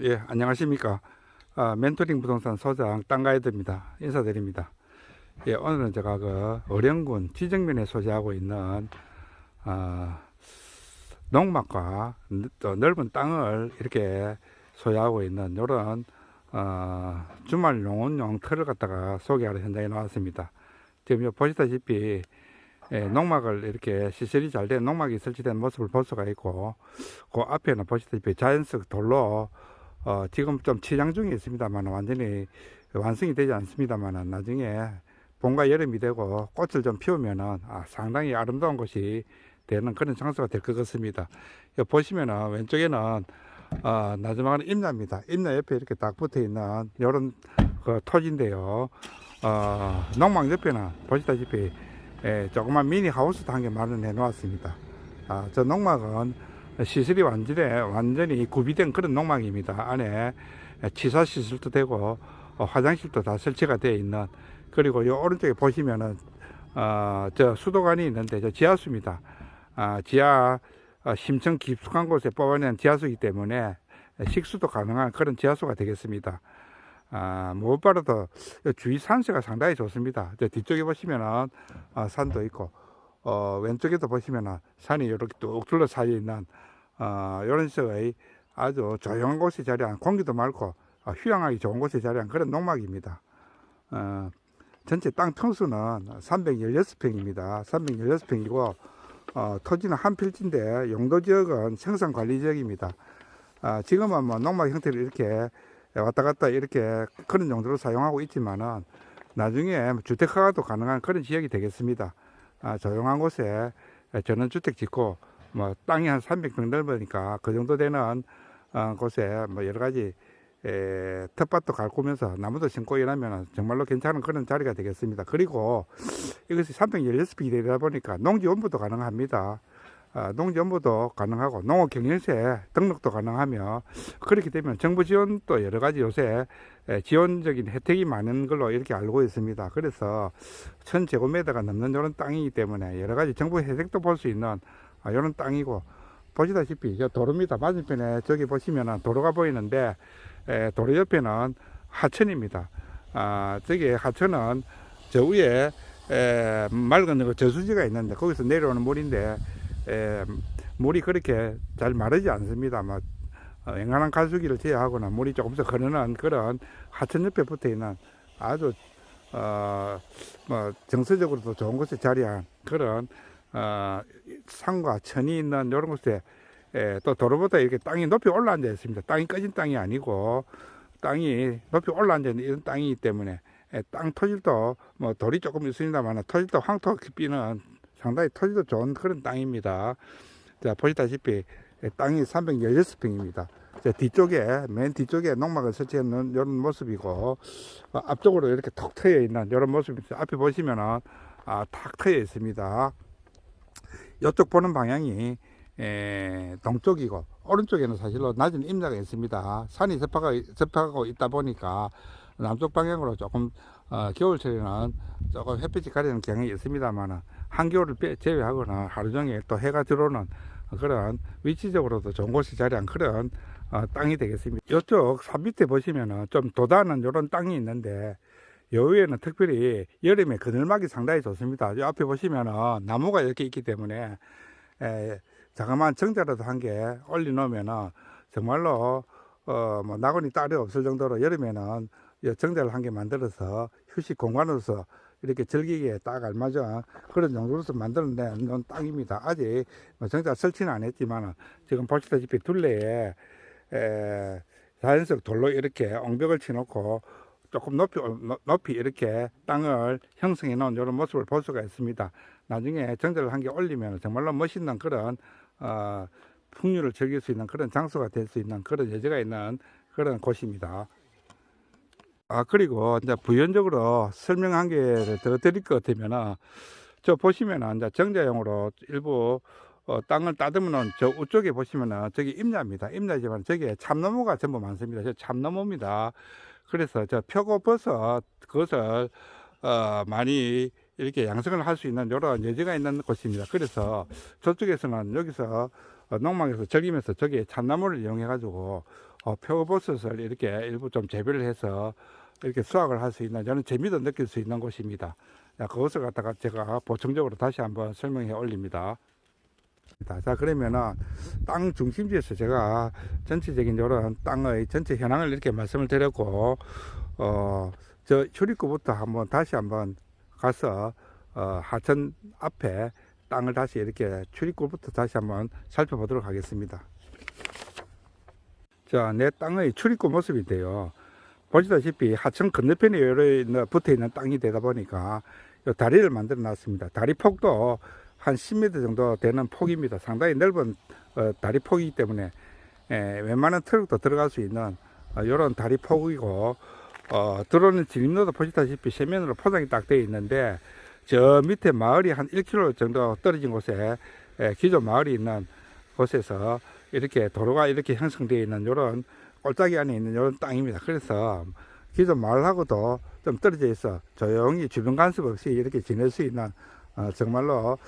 예, 안녕하십니까. 아, 멘토링 부동산 소장 땅가이드입니다. 인사드립니다. 예, 오늘은 제가 그 어령군 지정면에 소재하고 있는, 아, 농막과 또 넓은 땅을 이렇게 소유하고 있는 이런, 어, 주말 농원용 틀을 갖다가 소개하러 현장에 나왔습니다. 지금 요 보시다시피, 예, 농막을 이렇게 시설이 잘 된 농막이 설치된 모습을 볼 수가 있고, 그 앞에는 보시다시피 자연석 돌로 어, 지금 좀 치장 중에 있습니다만 완전히 완성이 되지 않습니다만 나중에 봄과 여름이 되고 꽃을 좀 피우면은 아, 상당히 아름다운 곳이 되는 그런 장소가 될 것 같습니다. 보시면은 왼쪽에는 어, 마지막은 임야입니다. 임야 옆에 이렇게 딱 붙어 있는 이런 그 토지인데요. 어, 농막 옆에는 보시다시피 예, 조그만 미니 하우스도 한 개 마련해 놓았습니다. 아, 저 농막은 시설이 완전히, 완전히 구비된 그런 농막입니다. 안에 치사 시설도 되고, 어, 화장실도 다 설치가 되어 있는, 그리고 이 오른쪽에 보시면은, 어, 저 수도관이 있는데, 저 지하수입니다. 아, 지하, 어, 심층 깊숙한 곳에 뽑아낸 지하수이기 때문에 식수도 가능한 그런 지하수가 되겠습니다. 아, 무엇보다도 이 주위 산세가 상당히 좋습니다. 저 뒤쪽에 보시면은, 어, 산도 있고, 어, 왼쪽에도 보시면은 산이 이렇게 뚝 둘러싸여 있는 어, 이런 식의 아주 조용한 곳에 자리한 공기도 맑고 어, 휴양하기 좋은 곳에 자리한 그런 농막입니다. 어, 전체 땅 평수는 316평입니다. 316평이고 어, 토지는 한 필지인데 용도 지역은 생산 관리 지역입니다. 아, 지금은 뭐 농막 형태를 이렇게 왔다 갔다 이렇게 그런 용도로 사용하고 있지만은 나중에 주택화도 가능한 그런 지역이 되겠습니다. 아, 조용한 곳에 전원주택 짓고 뭐 땅이 한 300평 넓으니까 그 정도 되는 어, 곳에 뭐 여러 가지 에, 텃밭도 가꾸면서 나무도 심고 이러면 정말로 괜찮은 그런 자리가 되겠습니다. 그리고 이것이 316평이 되다 보니까 농지원부도 가능합니다. 아, 농지원부도 가능하고 농업 경영세 등록도 가능하며 그렇게 되면 정부 지원도 여러 가지 요새 에, 지원적인 혜택이 많은 걸로 이렇게 알고 있습니다. 그래서 천 제곱미터가 넘는 이런 땅이기 때문에 여러 가지 정부 혜택도 볼 수 있는 아, 이런 땅이고 보시다시피 저 도로입니다. 맞은편에 저기 보시면은 도로가 보이는데 에, 도로 옆에는 하천입니다. 아, 저기 하천은 저 위에 에, 맑은 그 저수지가 있는데 거기서 내려오는 물인데 에, 물이 그렇게 잘 마르지 않습니다. 뭐 어, 앵간한 가수기를 제어하거나 물이 조금씩 흐르는 그런 하천 옆에 붙어 있는 아주 어, 뭐 정서적으로도 좋은 곳에 자리한 그런 어, 산과 천이 있는 이런 곳에 에, 또 도로보다 이렇게 땅이 높이 올라앉아 있습니다. 땅이 꺼진 땅이 아니고 땅이 높이 올라앉아 있는 이런 땅이기 때문에 에, 땅 토질도 뭐 돌이 조금 있습니다만 토질도 황토 깊이는 상당히 토질도 좋은 그런 땅입니다. 자 보시다시피 에, 땅이 316평입니다. 자, 뒤쪽에 맨 뒤쪽에 농막을 설치해 놓은 이런 모습이고 어, 앞쪽으로 이렇게 턱 트여 있는 이런 모습입니다. 앞에 보시면은 아, 탁 트여 있습니다. 이쪽 보는 방향이 에, 동쪽이고 오른쪽에는 사실로 낮은 임자가 있습니다. 산이 접하고, 접하고 있다 보니까 남쪽 방향으로 조금 어, 겨울철에는 조금 햇빛이 가리는 경향이 있습니다만 한겨울을 빼- 제외하거나 하루 종일 또 해가 들어오는 그런 위치적으로도 좋은 곳에 자리한 그런 어, 땅이 되겠습니다. 이쪽 산 밑에 보시면은 좀 도다는 이런 땅이 있는데 여기에는 특별히 여름에 그늘막이 상당히 좋습니다. 이 앞에 보시면은 나무가 이렇게 있기 때문에 에, 자그마한 정자라도 한 개 올려놓으면은 정말로 어뭐 나곤이 딸이 없을 정도로 여름에는 이 정자를 한 개 만들어서 휴식 공간으로서 이렇게 즐기기에 딱 알맞은 그런 정도로서 만들어낸 땅입니다. 아직 뭐 정자 설치는 안 했지만 지금 보시다시피 둘레에 에, 자연석 돌로 이렇게 엉벽을 쳐놓고 조금 높이, 높- 높이 이렇게 땅을 형성해 놓은 이런 모습을 볼 수가 있습니다. 나중에 정자를 한 개 올리면 정말로 멋있는 그런, 어, 풍류를 즐길 수 있는 그런 장소가 될 수 있는 그런 여지가 있는 그런 곳입니다. 아, 그리고 이제 부연적으로 설명 한 개를 더 드릴 것 같으면은, 저 보시면은 이제 정자용으로 일부 어, 땅을 따듬는 저 우쪽에 보시면은 저기 임야입니다. 임야지만 저기에 참나무가 전부 많습니다. 저 참나무입니다. 그래서 저 표고버섯 그것을 어, 많이 이렇게 양성을 할 수 있는 이런 여지가 있는 곳입니다. 그래서 저쪽에서는 여기서 어, 농막에서 즐기면서 저기에 참나무를 이용해 가지고 어, 표고버섯을 이렇게 일부 좀 재배를 해서 이렇게 수확을 할 수 있는 저는 재미도 느낄 수 있는 곳입니다. 자, 그것을 갖다가 제가 보충적으로 다시 한번 설명해 올립니다. 자 그러면은 땅 중심지에서 제가 전체적인 이런 땅의 전체 현황을 이렇게 말씀을 드렸고 어저 출입구부터 한번 다시 한번 가서 어 하천 앞에 땅을 다시 이렇게 출입구부터 다시 한번 살펴보도록 하겠습니다. 자, 내 땅의 출입구 모습인데요. 보시다시피 하천 건너편에 여러 있는- 붙어 있는 땅이 되다 보니까 요 다리를 만들어 놨습니다. 다리 폭도 한 10m 정도 되는 폭입니다. 상당히 넓은 어, 다리 폭이기 때문에 에, 웬만한 트럭도 들어갈 수 있는 어, 이런 다리 폭이고 어, 들어오는 진입로도 보시다시피 세면으로 포장이 딱 되어 있는데 저 밑에 마을이 한 1km 정도 떨어진 곳에 에, 기존 마을이 있는 곳에서 이렇게 도로가 이렇게 형성되어 있는 이런 꼴짝이 안에 있는 이런 땅입니다. 그래서 기존 마을하고도 좀 떨어져 있어 조용히 주변 간섭 없이 이렇게 지낼 수 있는 어, 정말로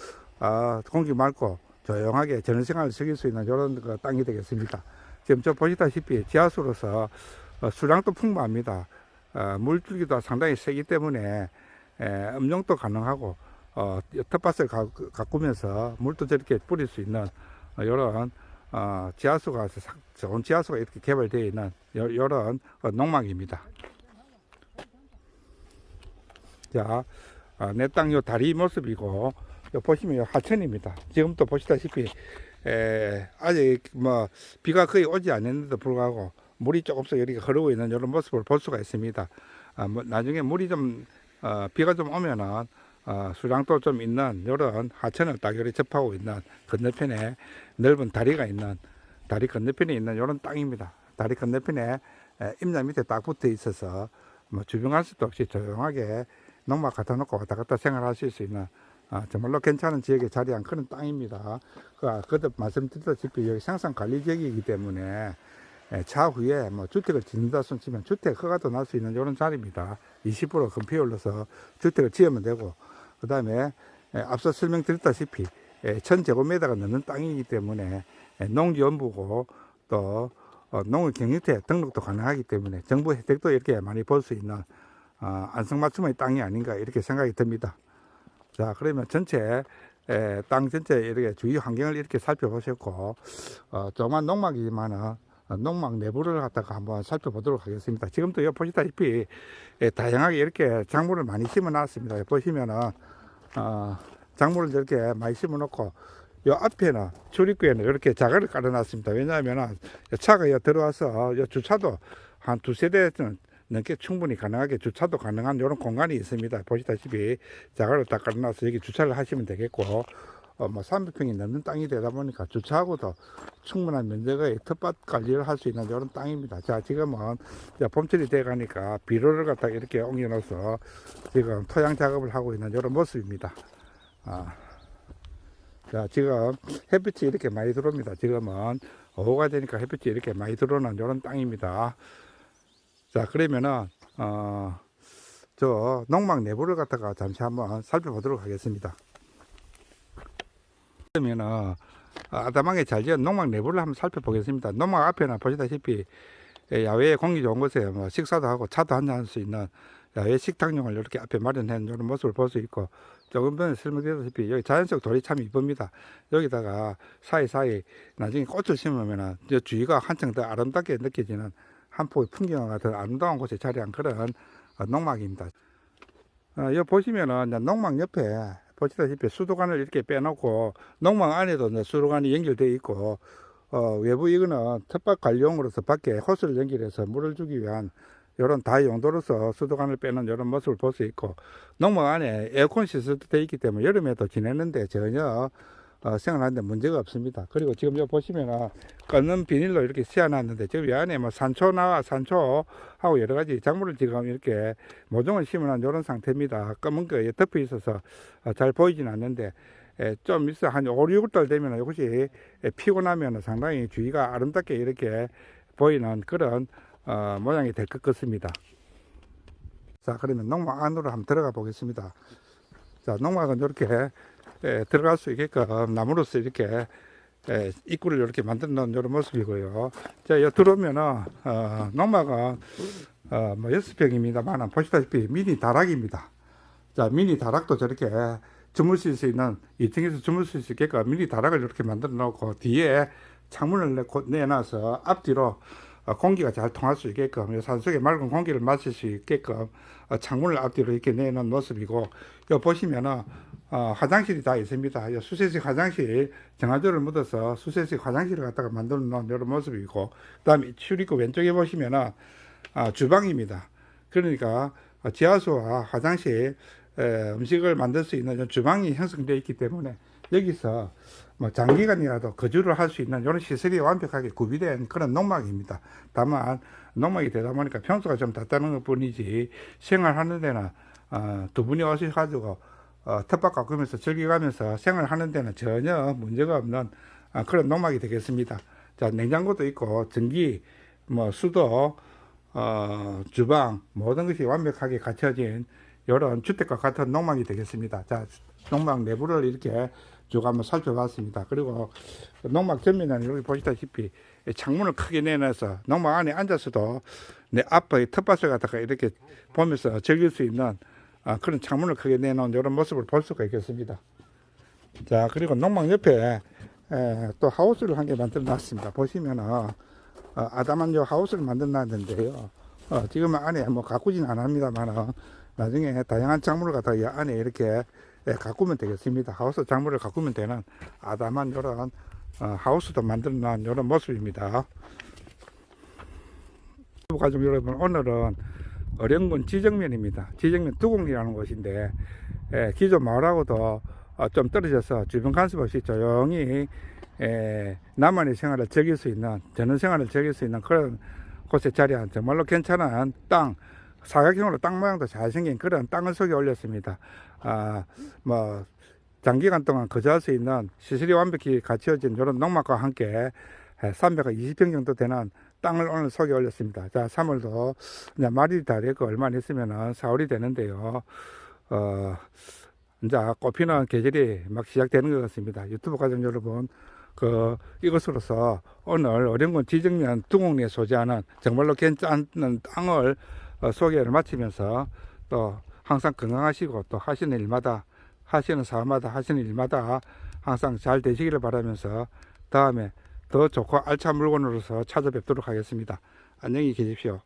어, 공기 맑고 조용하게 저녁 생활을 즐길 수 있는 이런 그 땅이 되겠습니다. 지금 저 보시다시피 지하수로서 어, 수량도 풍부합니다. 어, 물줄기도 상당히 세기 때문에 에, 음용도 가능하고 어, 텃밭을 가, 가꾸면서 물도 저렇게 뿌릴 수 있는 어, 이런 어, 지하수가 사- 좋은 지하수가 이렇게 개발되어 있는 요, 이런 어, 농막입니다. 자, 아, 내땅요 다리 모습이고 요 보시면 요 하천입니다. 지금 또 보시다시피 에, 아직 뭐 비가 거의 오지 않았는데도 불구하고 물이 조금씩 이렇게 흐르고 있는 이런 모습을 볼 수가 있습니다. 아, 뭐 나중에 물이 좀 어, 비가 좀 오면은 어, 수량도 좀 있는 이런 하천을 딱 이렇게 접하고 있는 건너편에 넓은 다리가 있는 다리 건너편에 있는 이런 땅입니다. 다리 건너편에 에, 임자 밑에 딱 붙어 있어서 뭐 주변 갈 수도 없이 조용하게 농막 갖다 놓고 왔다 갔다 생활하실 수 있는 아, 정말로 괜찮은 지역에 자리한 그런 땅입니다. 그, 그도 말씀드렸다시피 여기 생산 관리 지역이기 때문에 에, 차후에 뭐 주택을 짓는다 손 치면 주택 허가도 날 수 있는 이런 자리입니다. 20% 금피 올려서 주택을 지으면 되고 그 다음에 앞서 설명드렸다시피 에, 1000제곱미터가 넘는 땅이기 때문에 에, 농지연부고 또 어, 농업 경유태 등록도 가능하기 때문에 정부 혜택도 이렇게 많이 볼 수 있는 어, 안성맞춤의 땅이 아닌가 이렇게 생각이 듭니다. 자 그러면 전체 에, 땅 전체 이렇게 주위 환경을 이렇게 살펴보셨고 어, 조그만 농막이지만은 어, 농막 내부를 갖다가 한번 살펴보도록 하겠습니다. 지금도 여기 보시다시피 에, 다양하게 이렇게 작물을 많이 심어 놨습니다. 여기 보시면은 어, 작물을 이렇게 많이 심어 놓고 요 앞에는 출입구에는 이렇게 자갈을 깔아 놨습니다. 왜냐하면 차가 여 들어와서 요 주차도 한 두 세 대는 넘게 충분히 가능하게 주차도 가능한 이런 공간이 있습니다. 보시다시피 자갈을 다 깔아 놔서 여기 주차를 하시면 되겠고 어, 뭐 300평이 넘는 땅이 되다 보니까 주차하고도 충분한 면적의 텃밭 관리를 할 수 있는 이런 땅입니다. 자, 지금은 봄철이 돼 가니까 비료를 갖다 가 이렇게 옮겨 놓아서 지금 토양 작업을 하고 있는 이런 모습입니다. 아. 자, 지금 햇빛이 이렇게 많이 들어옵니다. 지금은 오후가 되니까 햇빛이 이렇게 많이 들어오는 이런 땅입니다. 자, 그러면은, 어, 저 농막 내부를 갖다가 잠시 한번 살펴보도록 하겠습니다. 그러면은, 아담하게 잘 지은 농막 내부를 한번 살펴보겠습니다. 농막 앞에는 보시다시피 예, 야외에 공기 좋은 곳에 뭐 식사도 하고 차도 한잔 할 수 있는 야외 식탁용을 이렇게 앞에 마련해 놓은 모습을 볼 수 있고 조금 전에 설명드렸다시피 여기 자연적 돌이 참 이쁩니다. 여기다가 사이사이 나중에 꽃을 심으면은 저 주위가 한층 더 아름답게 느껴지는 한 폭의 풍경과 같은 아름다운 곳에 자리한 그런 어, 농막입니다. 어, 여기 보시면은 농막 옆에 보시다시피 수도관을 이렇게 빼놓고 농막 안에도 수도관이 연결되어 있고 어, 외부 이거는 텃밭 관리용으로서 밖에 호스를 연결해서 물을 주기 위한 이런 다 용도로서 수도관을 빼는 이런 모습을 볼 수 있고 농막 안에 에어컨 시설도 되어 있기 때문에 여름에도 지내는데 전혀 어, 생활하는데 문제가 없습니다. 그리고 지금 여기 보시면은 끊는 비닐로 이렇게 씌워놨는데 지금 이 안에 뭐 산초나 산초하고 여러 가지 작물을 지금 이렇게 모종을 심어놓은 이런 상태입니다. 검은 거에 덮여 있어서 어, 잘 보이진 않는데 에, 좀 있어 한 5, 6달 되면 이것이 에, 피고 나면 상당히 주위가 아름답게 이렇게 보이는 그런 어, 모양이 될 것 같습니다. 자 그러면 농막 안으로 한번 들어가 보겠습니다. 자 농막은 이렇게 에, 들어갈 수 있게끔 나무로서 이렇게 예, 입구를 이렇게 만들어 놓은 이런 모습이고요. 자, 여기 들어오면은, 어, 농마가, 어, 뭐, 여섯 평입니다만, 보시다시피 미니 다락입니다. 자, 미니 다락도 저렇게 주무실 수 있는, 2층에서 주무실 수 있게끔 미니 다락을 이렇게 만들어 놓고, 뒤에 창문을 내- 고- 내놔서 앞뒤로 어, 공기가 잘 통할 수 있게끔, 이 산속에 맑은 공기를 마실 수 있게끔, 어, 창문을 앞뒤로 이렇게 내놓은 모습이고, 여기 보시면은, 어, 화장실이 다 있습니다. 이 수세식 화장실, 정화조를 묻어서 수세식 화장실을 갖다가 만들어 놓은 이런 모습이고, 그 다음에 출입구 왼쪽에 보시면은, 아, 주방입니다. 그러니까 어, 지하수와 화장실, 에, 음식을 만들 수 있는 주방이 형성되어 있기 때문에 여기서 뭐 장기간이라도 거주를 할 수 있는 이런 시설이 완벽하게 구비된 그런 농막입니다. 다만 농막이 되다 보니까 평수가 좀 닿다는 것 뿐이지 생활하는 데는 어, 두 분이 오셔가지고 어, 텃밭 가꾸면서 즐겨가면서 생활하는 데는 전혀 문제가 없는 아, 그런 농막이 되겠습니다. 자 냉장고도 있고 전기, 뭐 수도, 어, 주방 모든 것이 완벽하게 갖춰진 이런 주택과 같은 농막이 되겠습니다. 자 농막 내부를 이렇게 쭉 한번 살펴봤습니다. 그리고 농막 전면에는 여기 보시다시피 창문을 크게 내놔서 농막 안에 앉아서도 내 앞의 텃밭을 갖다가 이렇게 보면서 즐길 수 있는 아, 그런 창문을 크게 내놓은 이런 모습을 볼 수가 있겠습니다. 자, 그리고 농막 옆에 에, 또 하우스를 한 개 만들어 놨습니다. 보시면은 어, 아담한 요 하우스를 만들어 놨는데요. 어, 지금 안에 뭐 가꾸진 안 합니다만 나중에 다양한 작물을 갖다가 이 안에 이렇게 예, 가꾸면 되겠습니다. 하우스 작물을 가꾸면 되는 아담한 이런 어, 하우스도 만들어 놓은 이런 모습입니다. 가족 여러분 오늘은 어령군 지정면입니다. 지정면 두곡리라는 곳인데 예, 기존 마을하고도 어, 좀 떨어져서 주변 간섭 없이 조용히 예, 나만의 생활을 즐길 수 있는 전원 생활을 즐길 수 있는 그런 곳에 자리한 정말로 괜찮은 땅 사각형으로 땅 모양도 잘생긴 그런 땅을 속에 올렸습니다. 아, 뭐 장기간 동안 거주할 수 있는 시설이 완벽히 갖춰진 이런 농막과 함께 320평 정도 되는 땅을 오늘 속에 올렸습니다. 자, 3월도 이제 말이 다 됐고 얼마 안 있으면은 4월이 되는데요. 어, 이제 꽃피는 계절이 막 시작되는 것 같습니다. 유튜브 가족 여러분, 그 이것으로서 오늘 어령군 지정면 두곡리에 소재하는 정말로 괜찮은 땅을 어, 소개를 마치면서 또 항상 건강하시고 또 하시는 일마다 하시는 사업마다 하시는 일마다 항상 잘 되시기를 바라면서 다음에 더 좋고 알찬 물건으로서 찾아뵙도록 하겠습니다. 안녕히 계십시오.